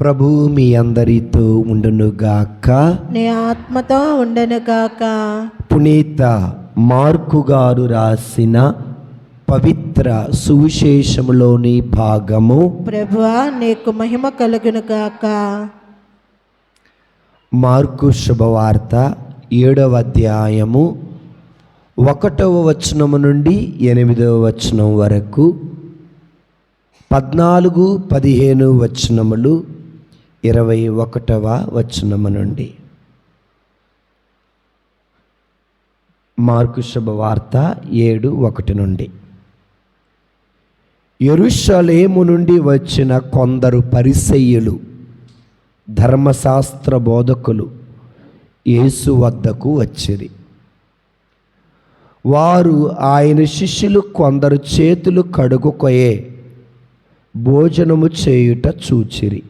ప్రభు మీ అందరితో ఉండునుగాక. నీ ఆత్మతో ఉండను గాక పునీత మార్కు గారు రాసిన పవిత్ర సువిశేషములోని భాగము. ప్రభువా నీకు మహిమ కలుగును గాక మార్కు శుభవార్త ఏడవ అధ్యాయము ఒకటవ వచనము నుండి ఎనిమిదవ వచనం వరకు పద్నాలుగు పదిహేను వచనములు ఇరవై ఒకటవ వచనము నుండి. మార్కు శుభవార్త ఏడు ఒకటి నుండి. ఎరుషలేము నుండి వచ్చిన కొందరు పరిసయ్యులు ధర్మశాస్త్ర బోధకులు యేసు వద్దకు వచ్చిరి. వారు ఆయన శిష్యులు కొందరు చేతులు కడుగుకొయే భోజనము చేయుట చూచిరి.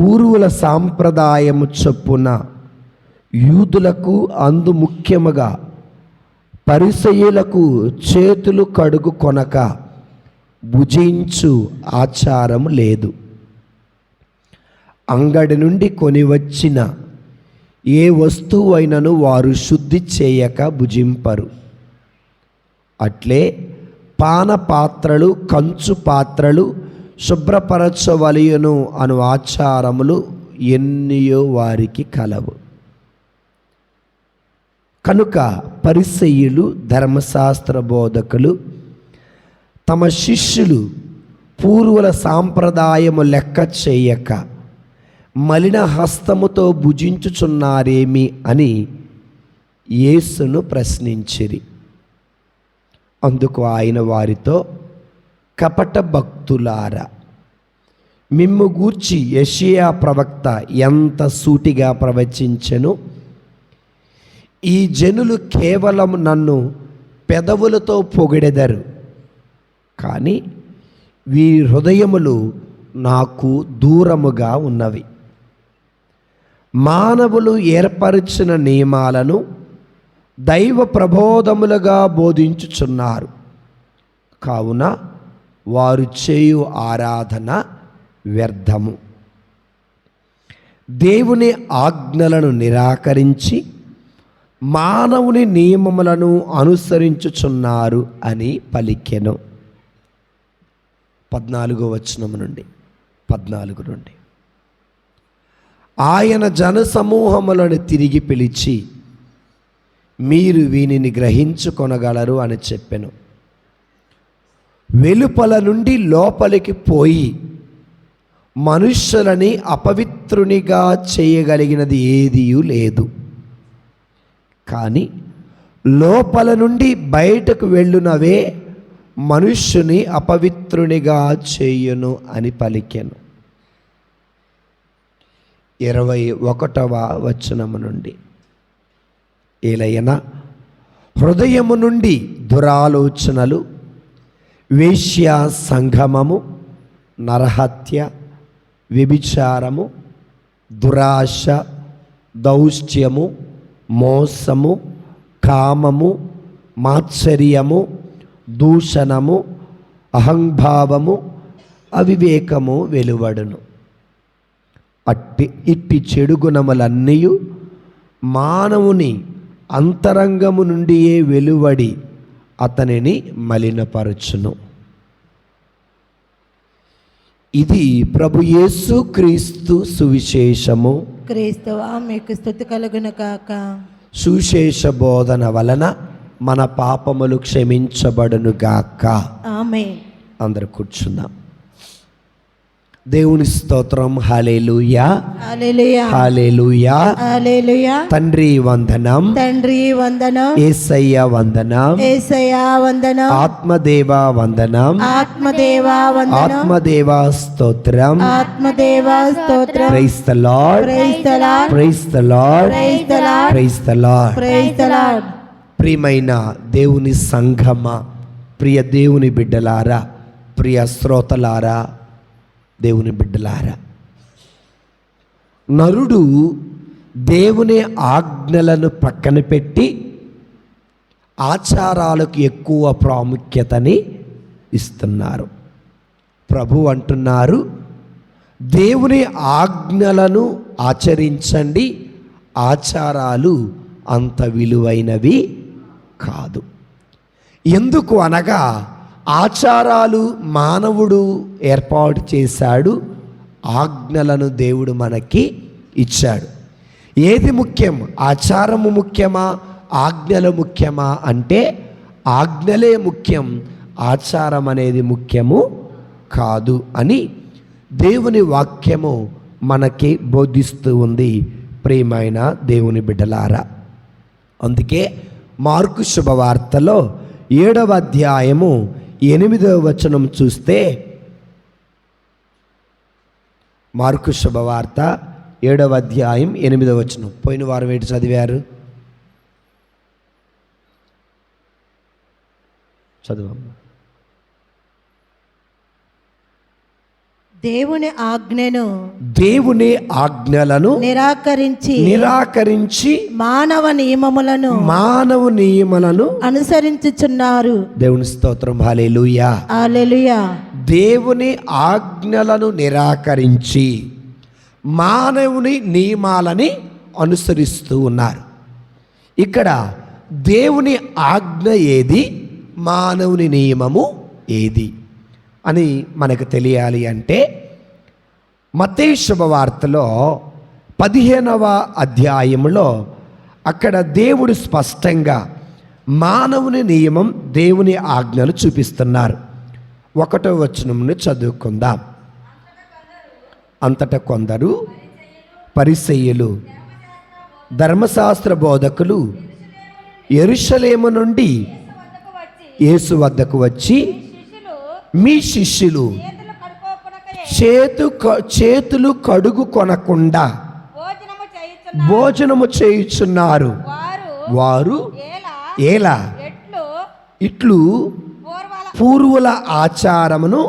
పూర్వుల సాంప్రదాయము చొప్పున యూదులకు అందు ముఖ్యముగా పరిసయులకు చేతులు కడుగు కొనక భుజించు ఆచారం లేదు. అంగడి నుండి కొని వచ్చిన ఏ వస్తువైనను వారు శుద్ధి చేయక భుజింపరు. అట్లే పాన పాత్రలు కంచు పాత్రలు శుభ్రపరచవలయును అను ఆచారములు ఎన్నియో వారికి కలవు. కనుక పరిసయ్యులు ధర్మశాస్త్ర బోధకులు తమ శిష్యులు పూర్వుల సాంప్రదాయము లెక్క చేయక మలిన హస్తముతో భుజించుచున్నారేమి అని యేసును ప్రశ్నించిరి. అందుకు ఆయన వారితో కపట భక్తులారా. మిమ్ము గూర్చి యషియా ప్రవక్త ఎంత సూటిగా ప్రవచించెను? ఈ జనులు కేవలం నన్ను పెదవులతో పొగిడెదరు. కానీ వీరి హృదయములు నాకు దూరముగా ఉన్నవి. మానవులు ఏర్పరిచిన నియమాలను దైవ ప్రబోధములుగా బోధించుచున్నారు. కావున వారు చేయు ఆరాధన వ్యర్థము. దేవుని ఆజ్ఞలను నిరాకరించి మానవుని నియమములను అనుసరించుచున్నారు అని పలికెను. పద్నాలుగో వచనము నుండి పద్నాలుగు నుండి. ఆయన జనసమూహములను తిరిగి పిలిచి మీరు వీనిని గ్రహించుకొనగలరు అని చెప్పెను. వెలుపల నుండి లోపలికి పోయి మనుష్యులని అపవిత్రునిగా చేయగలిగినది ఏదియూ లేదు. కానీ లోపల నుండి బయటకు వెళ్ళునవే మనుష్యుని అపవిత్రునిగా చేయును అని పలికెను. ఇరవై ఒకటవ వచనము నుండి ఏలైనా హృదయము నుండి దురాలోచనలు వేశ్యా సంగమము నరహత్య వ్యభిచారము దురాశ దౌశ్చ్యము మోసము కామము మాత్సర్యము దూషణము అహంభావము అవివేకము వెలువడును. అట్టి ఇట్టి చెడు గుణములన్నీ మానవుని అంతరంగము నుండియే వెలువడి అతనిని మలినపరచును. ఇది ప్రభు యేసు క్రీస్తు సువిశేషము. క్రీస్తువా మీకు స్థుతి కలుగును గాక. సువిశేష బోధన వలన మన పాపములు క్షమించబడును గాక. ఆమె అందరు కూర్చుందాం. దేవుని స్తోత్రం. హాలేలుయా హాలేలుయా తండ్రి వందనం. తండ్రి వందనం. ఏసయ్య వందనం. ఏసయ్యా వందనం. ఆత్మదేవ వందనం. ఆత్మదేవా వందనం. ఆత్మదేవ స్తోత్రం. ఆత్మదేవా స్తోత్రం. Praise the Lord. Praise the Lord. Praise the Lord. Praise the Lord. Praise the Lord. Praise the Lord. ప్రియమైన దేవుని సంఘమ. ప్రియ దేవుని బిడ్డలారా. ప్రియ శ్రోతలారా. దేవుని బిడ్డలారా. నరుడు దేవుని ఆజ్ఞలను పక్కన పెట్టి ఆచారాలకు ఎక్కువ ప్రాముఖ్యతని ఇస్తున్నారు. ప్రభు అంటున్నారు దేవుని ఆజ్ఞలను ఆచరించండి ఆచారాలు అంత విలువైనవి కాదు. ఎందుకు అనగా ఆచారాలు మానవుడు ఏర్పాటు చేశాడు ఆజ్ఞలను దేవుడు మనకి ఇచ్చాడు. ఏది ముఖ్యం? ఆచారము ముఖ్యమా? ఆజ్ఞలు ముఖ్యమా? అంటే ఆజ్ఞలే ముఖ్యం ఆచారం అనేది ముఖ్యము కాదు అని దేవుని వాక్యము మనకి బోధిస్తూ ఉంది ప్రియమైన దేవుని బిడ్డలారా. అందుకే మార్కు శుభవార్తలో ఏడవ అధ్యాయము ఎనిమిదవ వచనం చూస్తే మార్కు శుభవార్త ఏడవ అధ్యాయం ఎనిమిదవ వచనం. పోయిన వారం ఏంటి చదివారు? చదువమ్మా. దేవుని ఆజ్ఞను దేవుని ఆజ్ఞలను నిరాకరించి నిరాకరించి మానవ నియమములను మానవ నియమలను అనుసరించుచున్నారు. దేవుని స్తోత్రం. Hallelujah hallelujah. దేవుని ఆజ్ఞలను నిరాకరించి మానవుని నియమాలని అనుసరిస్తూ ఉన్నారు. ఇక్కడ దేవుని ఆజ్ఞ ఏది? మానవుని నియమము ఏది? అని మనకు తెలియాలి అంటే మతే శుభవార్తలో పదిహేనవ అధ్యాయంలో అక్కడ దేవుడు స్పష్టంగా మానవుని నియమం దేవుని ఆజ్ఞలు చూపిస్తున్నారు. ఒకటో వచనంను చదువుకుందాం. అంతటా కొందరు పరిసయ్యులు ధర్మశాస్త్ర బోధకులు ఎరుషలేము నుండి యేసు వద్దకు వచ్చి మీ శిష్యులు చేతు చేతులు కడుగు కొనకుండా భోజనము చేయుచున్న భోజనము చేయుచున్నారు. వారు ఎలా ఇట్లు పూర్వాల ఆచారమును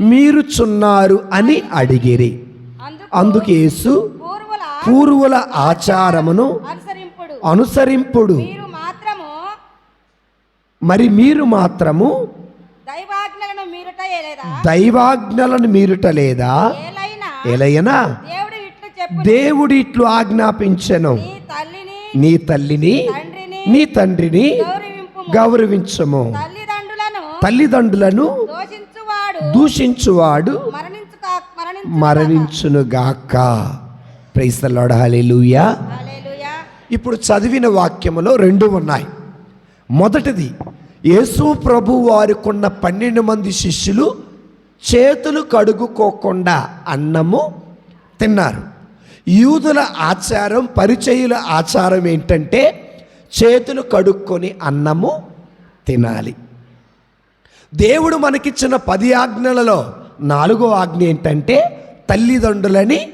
మీరుచున్నారు అని అడిగిరి. అందుకు అందుకు యేసు పూర్వుల ఆచారమును అనుసరింపుడు. మీరు మరి మాత్రము దైవాజ్ఞలను మీరుట లేదా? ఎలయనా దేవుడు ఇట్లు ఆజ్ఞాపించెను. నీ తల్లిని నీ తండ్రిని గౌరవించము. తల్లిదండ్రులను దోషించువాడు మరణించునుగాక. ప్రైస్తలాడ ఇప్పుడు చదివిన వాక్యములో రెండు ఉన్నాయి. మొదటిది యేసు ప్రభు వారికున్న పన్నెండు మంది శిష్యులు చేతులు కడుగుకోకుండా అన్నము తిన్నారు. యూదుల ఆచారం పరిచయుల ఆచారం ఏంటంటే చేతులు కడుక్కొని అన్నము తినాలి. దేవుడు మనకిచ్చిన పది ఆజ్ఞలలో నాలుగో ఆజ్ఞ ఏంటంటే తల్లిదండ్రులని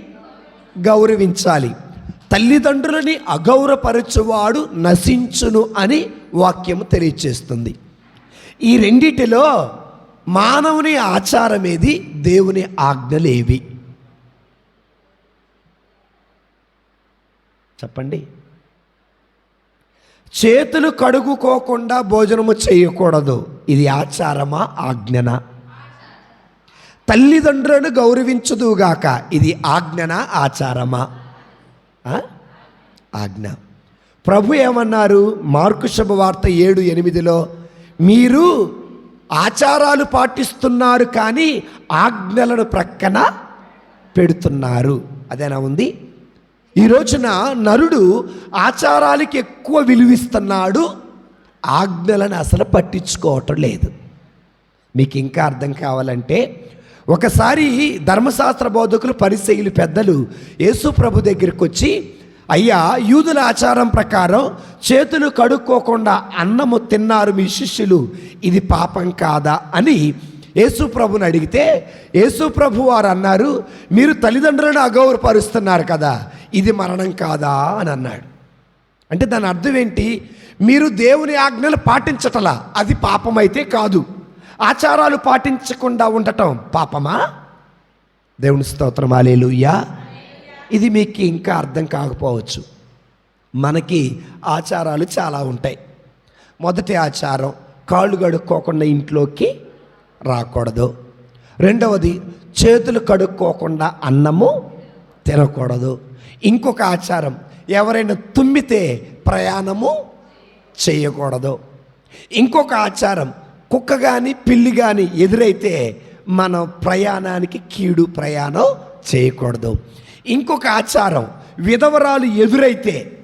గౌరవించాలి. తల్లిదండ్రులని అగౌరపరచువాడు నశించును అని వాక్యము తెలియచేస్తుంది. ఈ రెండిటిలో మానవుని ఆచారమేది దేవుని ఆజ్ఞలేవి. చెప్పండి. చేతులు కడుగుకోకుండా భోజనము చేయకూడదు. ఇది ఆచారమా ఆజ్ఞన? తల్లిదండ్రులను గౌరవించదుగాక ఇది ఆజ్ఞనా ఆచారమా? ఆజ్ఞ. ప్రభు ఏమన్నారు? మార్కు శుభవార్త ఏడు ఎనిమిదిలో మీరు ఆచారాలు పాటిస్తున్నారు కానీ ఆజ్ఞలను ప్రక్కన పెడుతున్నారు. అదేనా ఉంది? ఈ రోజున నరుడు ఆచారాలకి ఎక్కువ విలువిస్తున్నాడు ఆజ్ఞలను అసలు పట్టించుకోవటం లేదు. మీకు ఇంకా అర్థం కావాలంటే ఒకసారి ధర్మశాస్త్ర బోధకులు పరిశైలు పెద్దలు యేసు ప్రభు దగ్గరికి వచ్చి అయ్యా యూదుల ఆచారం ప్రకారం చేతులు కడుక్కోకుండా అన్నము తిన్నారు మీ శిష్యులు ఇది పాపం కాదా అని యేసు ప్రభుని అడిగితే యేసు ప్రభు వారు అన్నారు మీరు తల్లిదండ్రులను అగౌరవపరుస్తున్నారు కదా ఇది మరణం కాదా అని అన్నాడు. అంటే దాని అర్థం ఏంటి? మీరు దేవుని ఆజ్ఞలు పాటించటలా అది పాపమైతే కాదు. ఆచారాలు పాటించకుండా ఉండటం పాపమా? దేవుని స్తోత్రం అలేలుయ్యా ఇది మీకు ఇంకా అర్థం కాకపోవచ్చు. మనకి ఆచారాలు చాలా ఉంటాయి. మొదటి ఆచారం కాళ్ళు కడుక్కోకుండా ఇంట్లోకి రాకూడదు. రెండవది చేతులు కడుక్కోకుండా అన్నము తినకూడదు. ఇంకొక ఆచారం ఎవరైనా తుమ్మితే ప్రయాణము చేయకూడదు. ఇంకొక ఆచారం కుక్క కానీ పిల్లి కానీ ఎదురైతే మనం ప్రయాణానికి కీడు ప్రయాణం చేయకూడదు. ఇంకొక ఆచారం విధవరాలు ఎదురైతే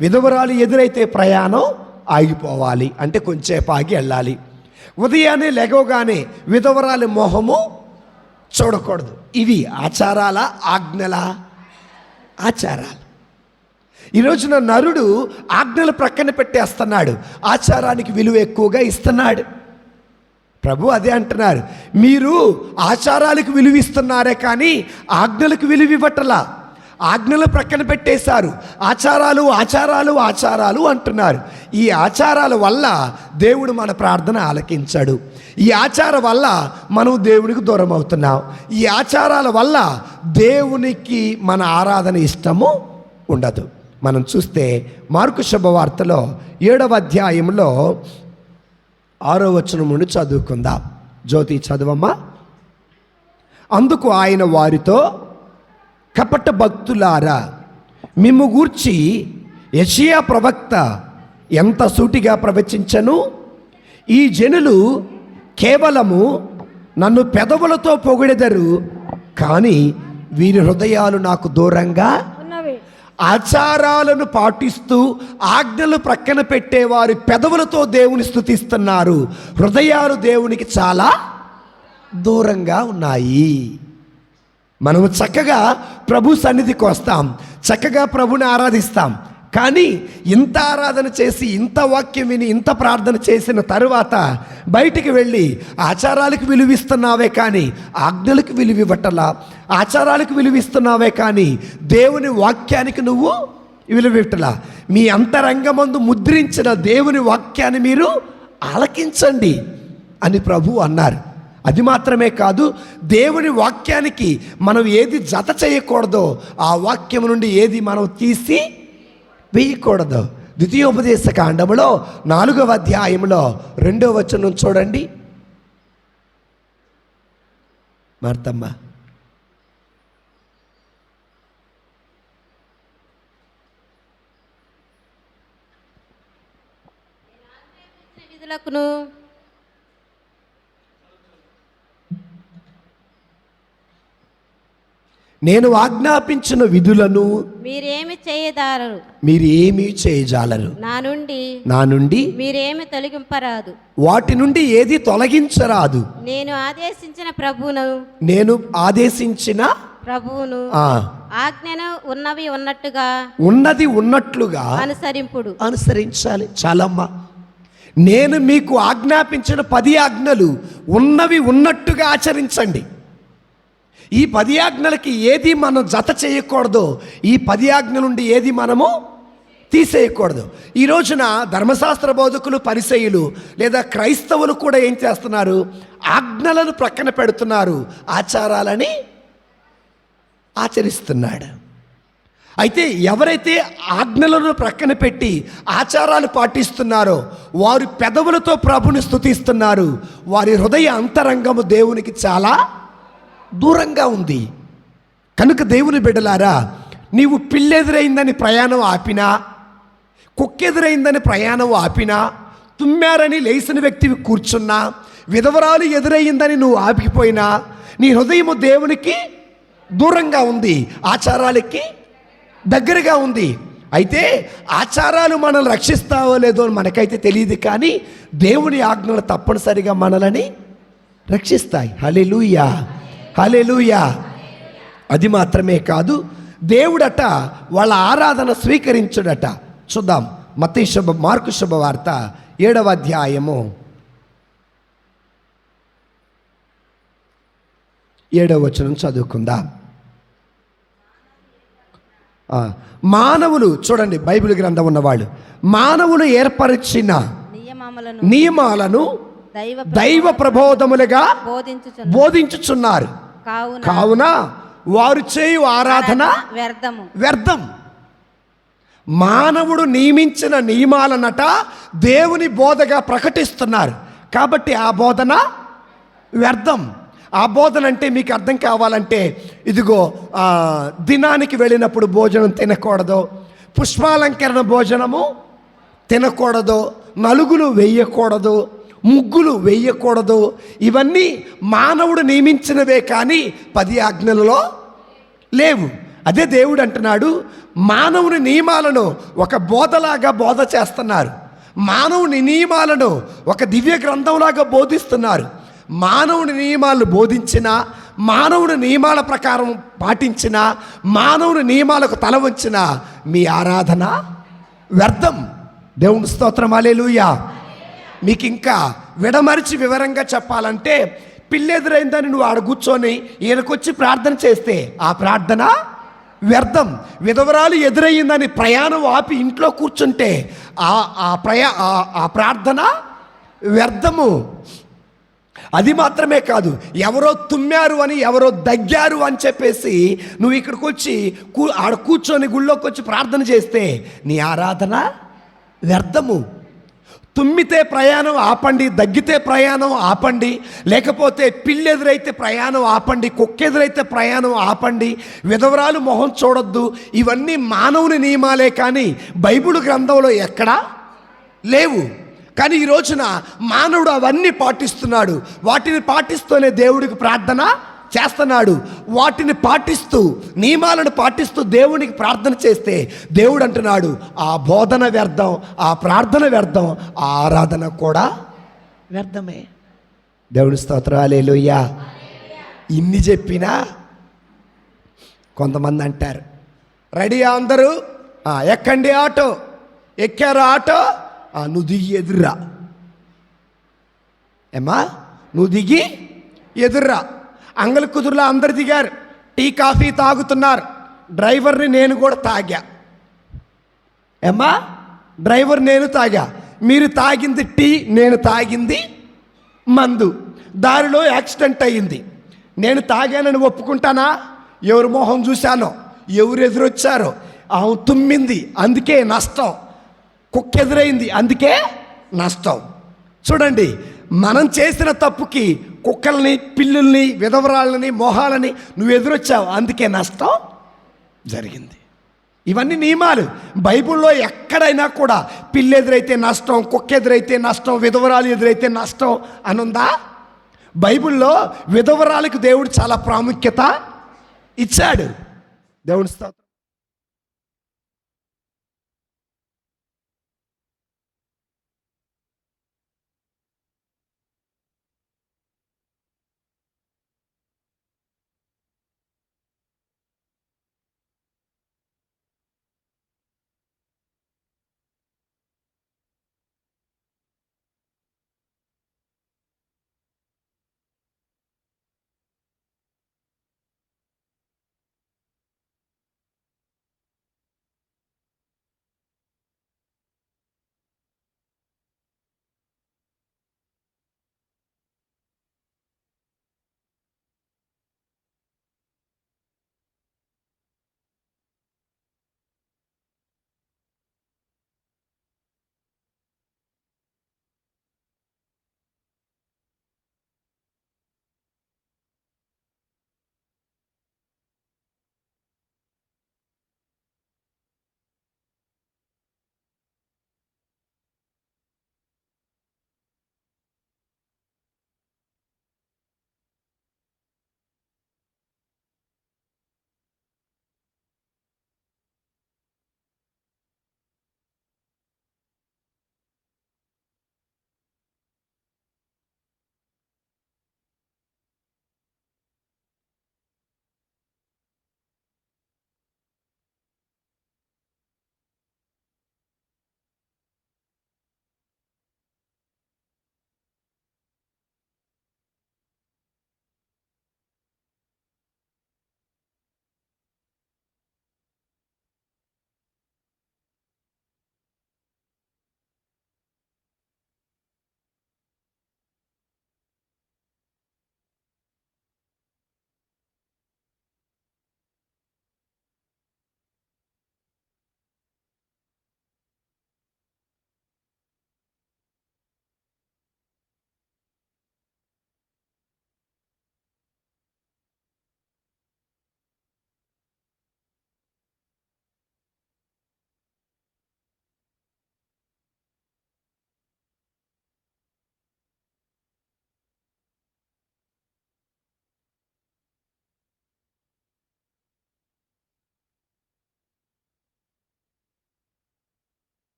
విధవరాలు ఎదురైతే ప్రయాణం ఆగిపోవాలి అంటే కొంచెంసేపు ఆగి వెళ్ళాలి. ఉదయాన్నే లెగవగానే విధవరాలి మొహము చూడకూడదు. ఇవి ఆచారాల ఆజ్ఞల ఆచారాలు. ఈ రోజున నరుడు ఆజ్ఞలు ప్రక్కన పెట్టేస్తున్నాడు. ఆచారానికి విలువ ఎక్కువగా ఇస్తున్నాడు. ప్రభు అదే అంటున్నారు. మీరు ఆచారాలకు విలువిస్తున్నారే కానీ ఆజ్ఞలకు విలువ ఇవ్వటలా ఆజ్ఞలు ప్రక్కన పెట్టేశారు. ఆచారాలు ఆచారాలు ఆచారాలు అంటున్నారు. ఈ ఆచారాల వల్ల దేవుడు మన ప్రార్థన ఆలకించాడు. ఈ ఆచారం వల్ల మనం దేవునికి దూరం అవుతున్నాం. ఈ ఆచారాల వల్ల దేవునికి మన ఆరాధన ఇష్టము ఉండదు. మనం చూస్తే మార్కు శుభవార్తలో ఏడవ అధ్యాయంలో ఆరో వచనం నుండి చదువుకుందాం. జ్యోతి చదవమ్మా. అందుకు ఆయన వారితో కపట భక్తులారా మిమ్ము గూర్చి యషియా ప్రవక్త ఎంత సూటిగా ప్రవచించను? ఈ జనులు కేవలము నన్ను పెదవులతో పొగిడెదరు కానీ వీరి హృదయాలు నాకు దూరంగా ఆచారాలను పాటిస్తూ ఆజ్ఞలు ప్రక్కన పెట్టేవారు పెదవులతో దేవుని స్థుతిస్తున్నారు హృదయాలు దేవునికి చాలా దూరంగా ఉన్నాయి. మనము చక్కగా ప్రభు సన్నిధికి వస్తాం. చక్కగా ప్రభుని ఆరాధిస్తాం. కానీ ఇంత ఆరాధన చేసి ఇంత వాక్యం విని ఇంత ప్రార్థన చేసిన తరువాత బయటికి వెళ్ళి ఆచారాలకు విలువిస్తున్నావే కానీ ఆజ్ఞలకు విలువివ్వటలా? ఆచారాలకు విలువిస్తున్నావే కానీ దేవుని వాక్యానికి నువ్వు విలువిట్టలా మీ అంతరంగమందు ముద్రించిన దేవుని వాక్యాన్ని మీరు ఆలకించండి అని ప్రభు అన్నారు. అది మాత్రమే కాదు దేవుని వాక్యానికి మనం ఏది జత చేయకూడదో ఆ వాక్యం నుండి ఏది మనం తీసి వేయకూడదు. ద్వితీయోపదేశ కాండములో నాలుగవ అధ్యాయంలో రెండో వచనం చూడండి. మార్తమ్మ. విధులకును నేను ఆజ్ఞాపించిన విధులను మీరేమి చేయదారరు? మీరు ఏమీ చేయజాలరు. నా నుండి నా నుండి మీరేమి తొలగింపరాదు? వాటి నుండి ఏది తొలగించరాదు. నేను ఆదేశించిన ప్రభువును. నేను ఆదేశించిన ప్రభువును. ఆ, ఆజ్ఞను ఉన్నవి ఉన్నట్టుగా ఉన్నది ఉన్నట్లుగా అనుసరింపుడు. అనుసరించాలి. చాలమ్మా. నేను మీకు ఆజ్ఞాపించిన పది ఆజ్ఞలు ఉన్నవి ఉన్నట్టుగా ఆచరించండి. ఈ పది ఆజ్ఞలకి ఏది మనం జత చేయకూడదో ఈ పది ఆజ్ఞ నుండి ఏది మనము తీసేయకూడదు. ఈ రోజున ధర్మశాస్త్ర బోధకులు పరిసయులు లేదా క్రైస్తవులు కూడా ఏం చేస్తున్నారు? ఆజ్ఞలను ప్రక్కన పెడుతున్నారు ఆచారాలని ఆచరిస్తున్నాడు. అయితే ఎవరైతే ఆజ్ఞలను ప్రక్కన పెట్టి ఆచారాలు పాటిస్తున్నారో వారు పెదవులతో ప్రభుని స్థుతిస్తున్నారు వారి హృదయ అంతరంగము దేవునికి చాలా దూరంగా ఉంది. కనుక దేవుని బిడ్డలారా నీవు పిల్లెదురైందని ప్రయాణం ఆపినా కుక్కెదురైందని ప్రయాణం ఆపినా తుమ్మారని లేచిన వ్యక్తివి కూర్చున్నా విధవరాలు ఎదురయ్యిందని నువ్వు ఆపిపోయినా నీ హృదయము దేవునికి దూరంగా ఉంది ఆచారాలకి దగ్గరగా ఉంది. అయితే ఆచారాలు మనల్ని రక్షిస్తావో లేదో అని మనకైతే తెలియదు కానీ దేవుని ఆజ్ఞలు తప్పనిసరిగా మనలని రక్షిస్తాయి. హలెలూయా హలెలూయా అది మాత్రమే కాదు దేవుడట వాళ్ళ ఆరాధన స్వీకరించుడట. చూద్దాం మతీ శుభ మార్కు శుభవార్త ఏడవ అధ్యాయము. ఏడవ వచనం చదువుకుందాం. మానవులు చూడండి బైబిల్ గ్రంథం ఉన్నవాళ్ళు మానవులు ఏర్పరిచిన నియమాలను దైవ ప్రబోధములుగా బోధించుచు బోధించుచున్నారు. కావున వారు చేయు ఆరాధన వ్యర్థము. వ్యర్థం. మానవుడు నియమించిన నియమాలనట దేవుని బోధగా ప్రకటిస్తున్నారు. కాబట్టి ఆ బోధన వ్యర్థం. ఆ బోధన అంటే మీకు అర్థం కావాలంటే ఇదిగో దినానికి వెళ్ళినప్పుడు భోజనం తినకూడదు పుష్పాలంకరణ భోజనము తినకూడదు నలుగులు వేయకూడదు ముగ్గులు వేయకూడదు. ఇవన్నీ మానవుడు నియమించినవే కానీ పది ఆజ్ఞలలో లేవు. అదే దేవుడు అంటున్నాడు మానవుని నియమాలను ఒక బోధలాగా బోధ చేస్తున్నారు. మానవుని నియమాలను ఒక దివ్య గ్రంథంలాగా బోధిస్తున్నారు. మానవుని నియమాలను బోధించిన మానవుని నియమాల ప్రకారం పాటించిన మానవుని నియమాలకు తల వంచిన మీ ఆరాధన వ్యర్థం. దేవుని స్తోత్రం అలేలుయా మీకు ఇంకా విడమరిచి వివరంగా చెప్పాలంటే పిల్లెదురైందని నువ్వు ఆడ కూర్చొని ఈయనకొచ్చి ప్రార్థన చేస్తే ఆ ప్రార్థన వ్యర్థం. విధవరాలు ఎదురయ్యిందని ప్రయాణం ఆపి ఇంట్లో కూర్చుంటే ఆ ఆ ప్రయా ఆ- ఆ ప్రార్థన వ్యర్థము. అది మాత్రమే కాదు ఎవరో తుమ్మారు అని ఎవరో దగ్గారు అని చెప్పేసి నువ్వు ఇక్కడికి వచ్చి కూ ఆడ కూర్చొని గుళ్ళోకి వచ్చి ప్రార్థన చేస్తే నీ ఆరాధన వ్యర్థము. తుమ్మితే ప్రయాణం ఆపండి దగ్గితే ప్రయాణం ఆపండి లేకపోతే పిల్లెదురైతే ప్రయాణం ఆపండి కుక్కెదురైతే ప్రయాణం ఆపండి విధవరాలు మొహం చూడొద్దు ఇవన్నీ మానవుని నియమాలే కానీ బైబిల్ గ్రంథంలో ఎక్కడా లేవు. కానీ ఈ రోజున మానవుడు అవన్నీ పాటిస్తున్నాడు. వాటిని పాటిస్తూనే దేవుడికి ప్రార్థన చేస్తున్నాడు. వాటిని పాటిస్తూ నియమాలను పాటిస్తూ దేవునికి ప్రార్థన చేస్తే దేవుడు అంటున్నాడు ఆ బోధన వ్యర్థం ఆ ప్రార్థన వ్యర్థం ఆ ఆరాధన కూడా వ్యర్థమే. దేవుని స్తోత్రాలేలుయ్యా ఇన్ని చెప్పినా కొంతమంది అంటారు రెడీయా అందరూ? "ఆ, ఎక్కండి ఆటో ఎక్కారా ఆటో? "ఆ, నువ్వు దిగి ఎదుర్రా. ఏమ్మా? నువ్వు దిగి ఎదుర్రా. అంగలి కుదురులో అందరు దిగారు. టీ కాఫీ తాగుతున్నారు. డ్రైవర్ని నేను కూడా తాగా. ఏమ్మా? డ్రైవర్ నేను తాగా. మీరు తాగింది టీ నేను తాగింది మందు. దారిలో యాక్సిడెంట్ అయ్యింది. నేను తాగానని ఒప్పుకుంటానా? ఎవరు మొహం చూశానో? ఎవరు ఎదురొచ్చారో? ఆమె తుమ్మింది. అందుకే నష్టం. కుక్క ఎదురైంది. అందుకే నష్టం. చూడండి మనం చేసిన తప్పుకి కుక్కల్ని పిల్లుల్ని విధవరాళ్ళని మొహాలని నువ్వు ఎదురొచ్చావు. అందుకే నష్టం జరిగింది. ఇవన్నీ నియమాలు. బైబిల్లో ఎక్కడైనా కూడా పిల్లి ఎదురైతే నష్టం కుక్క ఎదురైతే నష్టం విధవరాలు ఎదురైతే నష్టం అనుందా? బైబిల్లో విధవరాలకు దేవుడు చాలా ప్రాముఖ్యత ఇచ్చాడు. దేవుని స్తోత్రం.